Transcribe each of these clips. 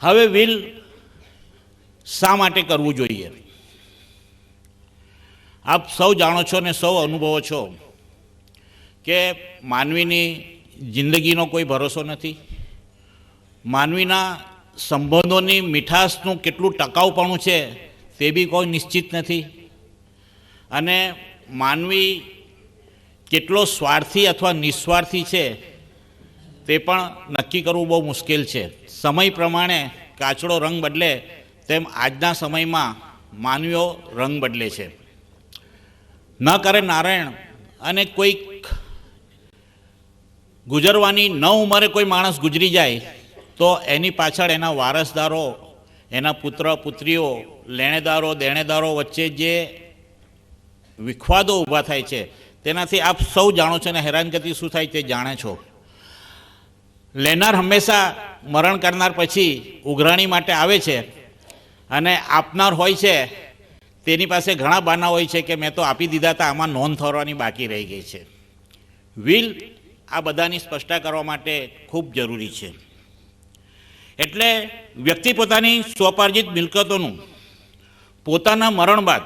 હવે વિલ શા માટે કરવું જોઈએ? આપ સૌ જાણો છો ને સૌ અનુભવો છો કે માનવીની જિંદગીનો કોઈ ભરોસો નથી. માનવીના સંબંધોની મીઠાશનું કેટલું ટકાઉપણું છે તે બી કોઈ નિશ્ચિત નથી. અને માનવી કેટલો સ્વાર્થી અથવા નિસ્વાર્થી છે તે પણ નક્કી કરવું બહુ મુશ્કેલ છે. સમય પ્રમાણે કાચડો રંગ બદલે તેમ આજના સમયમાં માનવીઓ રંગ બદલે છે. ન કરે નારાયણ અને કોઈક ગુજરવાની ન ઉંમરે કોઈ માણસ ગુજરી જાય, તો એની પાછળ એના વારસદારો, એના પુત્ર, પુત્રીઓ, લેણેદારો, દેણેદારો વચ્ચે જે વિખવાદો ઊભા થાય છે, તેનાથી આપ સૌ જાણો છો અને હેરાનગતિ શું થાય તે જાણે છો. લેનાર હંમેશા મરણ કરનાર પછી ઉઘરાણી માટે આવે છે. અને આપનાર હોય છે, તેની પાસે ઘણા બાના હોય છે કે મેં તો આપી દીધા હતા, આમાં નોંધ થવાની બાકી રહી ગઈ છે. વિલ આ બધાની સ્પષ્ટતા કરવા માટે ખૂબ જરૂરી છે. એટલે વ્યક્તિ પોતાની સ્વપાર્જિત મિલકતોનું, પોતાના મરણ બાદ,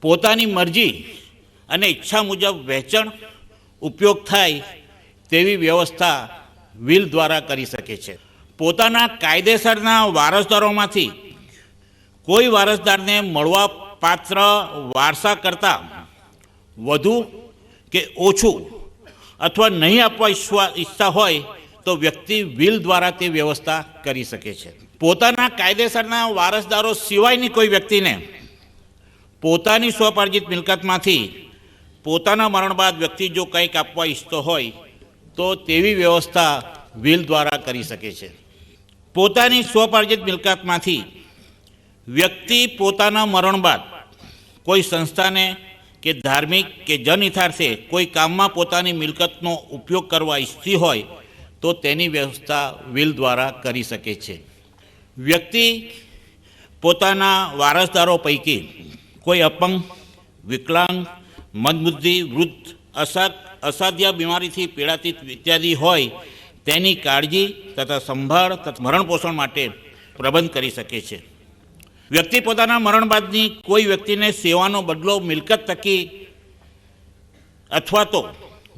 પોતાની મરજી અને ઈચ્છા મુજબ વહેંચણ ઉપયોગ થાય તેવી વ્યવસ્થા વિલ દ્વારા કરી શકે છે. પોતાના કાયદેસરના વારસદારોમાંથી કોઈ વારસદારને મળવા પાત્ર વારસા કરતાં વધુ કે ઓછું અથવા નહીં આપવા ઈચ્છવા ઈચ્છતા હોય તો વ્યક્તિ વિલ દ્વારા તે વ્યવસ્થા કરી શકે છે. પોતાના કાયદેસરના વારસદારો સિવાયની કોઈ વ્યક્તિને પોતાની સ્વપાર્જિત મિલકતમાંથી પોતાના મરણ બાદ વ્યક્તિ જો કંઈક આપવા ઈચ્છતો હોય તો તેવી વ્યવસ્થા વિલ દ્વારા કરી શકે છે. પોતાની સ્વપાર્જિત મિલકતમાંથી વ્યક્તિ પોતાના મરણ બાદ કોઈ સંસ્થાને કે ધાર્મિક કે જનહિતાર્થે કોઈ કામમાં પોતાની મિલકતનો ઉપયોગ કરવા ઈચ્છતી હોય તો તેની વ્યવસ્થા વિલ દ્વારા કરી શકે છે. વ્યક્તિ પોતાના વારસદારો પૈકી કોઈ અપંગ, વિકલાંગ, મંદબુદ્ધિ, વૃદ્ધ અસા અસાધ્ય બીમારીથી પીડાતી ઇત્યાદિ હોય, તેની કાળજી તથા સંભાળ તથા મરણપોષણ માટે પ્રબંધ કરી શકે છે. વ્યક્તિ પોતાના મરણ બાદની કોઈ વ્યક્તિને સેવાનો બદલો મિલકત તકી અથવા તો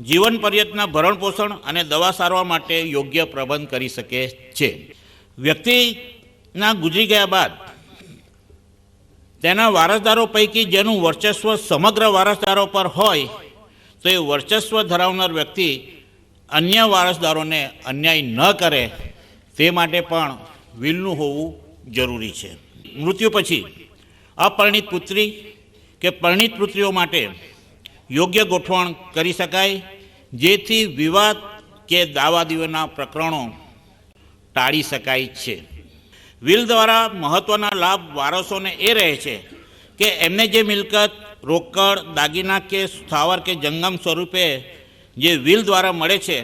જીવન પર્યંતના ભરણપોષણ અને દવા સારવાર માટે યોગ્ય પ્રબંધ કરી શકે છે. વ્યક્તિના ગુજરી ગયા બાદ તેના વારસદારો પૈકી જેનું વર્ચસ્વ સમગ્ર વારસદારો પર હોય તો એ વર્ચસ્વ ધરાવનાર વ્યક્તિ અન્ય વારસદારોને અન્યાય ન કરે તે માટે પણ વિલનું હોવું જરૂરી છે. મૃત્યુ પછી અપરિણિત પુત્રી કે પરિણિત પુત્રીઓ માટે યોગ્ય ગોઠવણ કરી શકાય, જેથી વિવાદ કે દાવાદીઓના પ્રકરણો ટાળી શકાય છે. વિલ દ્વારા મહત્ત્વના લાભ વારસોને એ રહે છે કે એમને જે મિલકત રોકડ, દાગીના કે સ્થાવર કે જંગમ સ્વરૂપે જે વિલ દ્વારા મળે છે,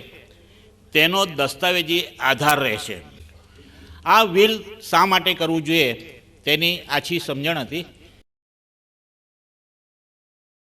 તેનો દસ્તાવેજી આધાર રહેશે આ વિલ શા માટે કરવું જોઈએ તેની આછી સમજણ હતી?